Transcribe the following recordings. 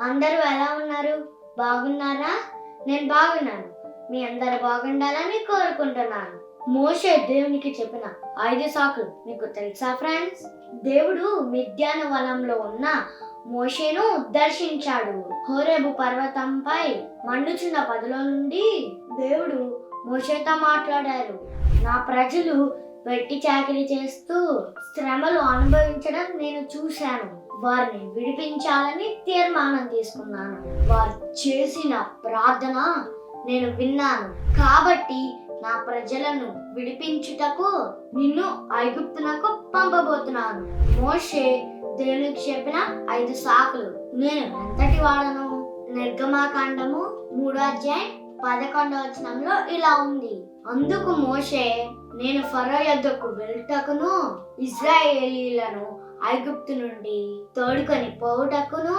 అందరూ ఎలా ఉన్నారు? బాగున్నారా? నేను బాగున్నాను. మీ అందరు బాగుండాలని కోరుకుంటున్నాను. మోషే దేవునికి చెప్పిన ఐదు సాకులు. మీకు తెలుసా ఫ్రెండ్స్? దేవుడు మిద్యాన వనంలో ఉన్న మోషేను దర్శించాడు. హోరేబు పర్వతంపై మండుచున్న పదిలో నుండి దేవుడు మోషేతో మాట్లాడారు. నా ప్రజలు వెట్టి చాకిరీ చేస్తూ శ్రమలు అనుభవించడం నేను చూశాను. వారిని విడిపించాలని తీర్మానం తీసుకున్నాను. వారు చేసిన ప్రార్థన నేను విన్నాను. కాబట్టి నా ప్రజలను విడిపించుటకు నిన్ను ఐగుప్తునకు పంపబోతున్నాను. మోషే దేవునికి చెప్పిన ఐదు సాకులు. నేను ఎంతటి వాడను? నిర్గమాకాండము మూడో అధ్యాయం పదకొండవ వచనంలో ఇలా ఉంది. అందుకు మోషే నేను ఫరో యొద్దకు వెళ్ళుటకును ఇజ్రాయేలీలను ఐగుప్తు నుండి తోడుకొని పోవుటకును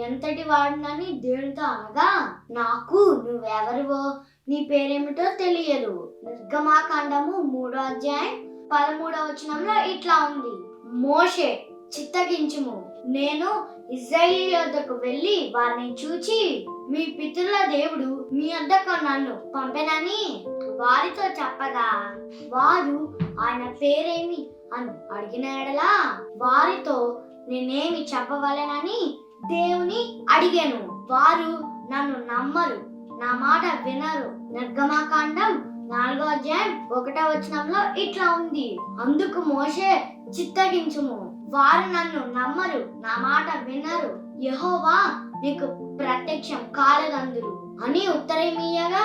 ఎంతటి వాడినని దేవునితో అనగా నాకు నువ్వెవరివో నీ పేరేమిటో తెలియదు. నిర్గమాకాండము మూడో అధ్యాయం పదమూడవ వచనంలో ఇట్లా ఉంది. మోషే చిత్తగించుము. నేను ఇజ్రాయిల్ వద్దకు వెళ్ళి వారిని చూచి మీ పితరుల దేవుడు మీ వద్దకు నన్ను పంపెనని వారితో చెప్పగా. వారు ఆయన పేరేమి అని అడిగిన ఎడలా వారితో నేనేమి చెప్పవలెనని దేవుని అడిగాను. వారు నన్ను నమ్మరు. నా మాట వినరు. నిర్గమాకాండం నాలుగో అధ్యాయం ఒకటో వచనంలో ఇట్లా ఉంది. అందుకు మోషే చిత్తగించుము. వారు నన్ను నమ్మరు నా మాట వినరు. యహోవా నీకు ప్రత్యక్షం కాలదందురు అని ఉత్తరమీయగా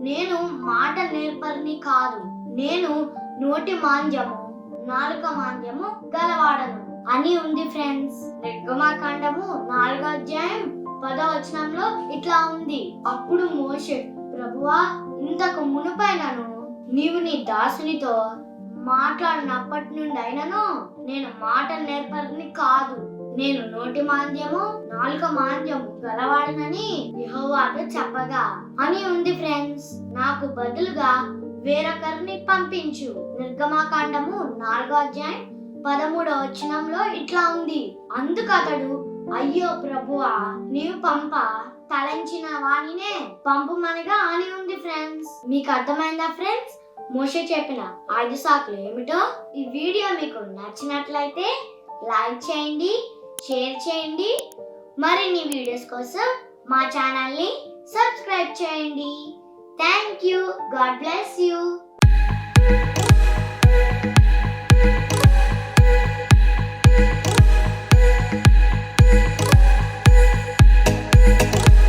నేను మాట నేర్పరిని కాదు నేను నోటి మాంద్యము నాలుక మాంద్యము గలవాడను. అని ఉంది ఫ్రెండ్స్. నిర్గమాకాండము నాలుగో అధ్యాయం పదో వచనంలో ఇట్లా ఉంది. అప్పుడు మోషే ప్రభువా ఇంతకు మునుపైనను నీవు నీ దాసునితో మాట్లాడినప్పటి నుండి అయినను నేను మాట నేర్పరిని కాదు. నేను నోటి మాంద్యము నాలుక మాంద్యము గలవాడనని యెహోవాతో చెప్పగా అని ఉంది ఫ్రెండ్స్ నాకు బదులుగా వేరొకరిని పంపించు. నిర్గమాకాండము నాలుగో అధ్యాయం పదమూడవ వచనంలో ఇట్లా ఉంది. అందుకు అతడు అయ్యో ప్రభువా నీవు పంప తలంచిన వాణినే పంపుమనిగా అని ఉంది ఫ్రెండ్స్. మీకు అర్థమైందా ఫ్రెండ్స్? మోషే చెప్పిన ఐదు సాకులు ఏమిటో ఈ వీడియో మీకు నచ్చినట్లయితే లైక్ చేయండి షేర్ చేయండి. మరిన్ని వీడియోస్ కోసం మా ఛానల్ని సబ్స్క్రైబ్ చేయండి. Thank you. God bless you.